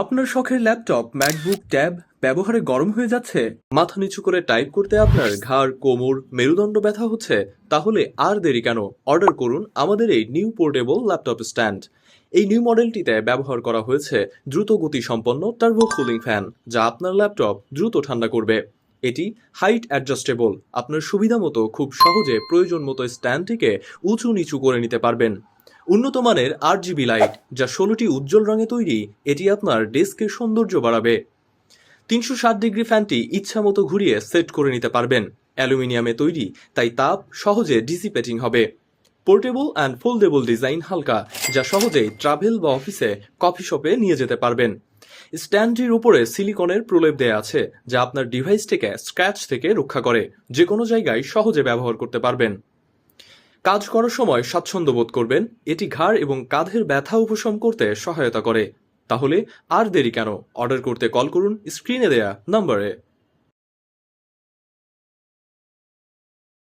আপনার শখের laptop MacBook tab ব্যবহারে গরম হয়ে যাচ্ছে? মাথা নিচু করে টাইপ করতে আপনার ঘাড়, কোমর, মেরুদণ্ড ব্যথা হচ্ছে? তাহলে আর দেরি কেন? অর্ডার করুন আমাদের এই নিউ পোর্টেবল ল্যাপটপ স্ট্যান্ড এই নিউ মডেলটিতে ব্যবহার করা হয়েছে দ্রুত গতি সম্পন্ন টার্বো কুলিং ফ্যান যা আপনার ল্যাপটপ দ্রুত ঠান্ডা করবে। এটি হাইট অ্যাডজাস্টেবল আপনার সুবিধা মতো খুব সহজে প্রয়োজন মতো স্ট্যান্ডটিকে উঁচু নিচু করে নিতে পারবেন। উন্নত মানের আট জিবি লাইট, যা ষোলোটি উজ্জ্বল রঙে তৈরি, এটি আপনার ডেস্কের সৌন্দর্য বাড়াবে। তিনশো ষাট ডিগ্রি ফ্যানটি ইচ্ছা মতো ঘুরিয়ে সেট করে নিতে পারবেন। অ্যালুমিনিয়ামে তৈরি, তাই তাপ সহজে ডিসিপেটিং হবে। পোর্টেবল অ্যান্ড ফোল্ডেবল ডিজাইন হালকা, যা সহজেই ট্রাভেল বা অফিসে কফি শপে নিয়ে যেতে পারবেন। স্ট্যান্ডটির উপরে সিলিকনের প্রলেপ দেয়া আছে, যা আপনার ডিভাইসটিকে স্ক্র্যাচ থেকে রক্ষা করে যে কোনো জায়গায় সহজে ব্যবহার করতে পারবেন। কাজ করার সময় স্বাচ্ছন্দ্য বোধ করবেন, এটি ঘাড় এবং কাঁধের ব্যথা উপশম করতে সহায়তা করে। তাহলে আর দেরি কেন? অর্ডার করতে কল করুন, স্ক্রিনে দেয়া নম্বরে।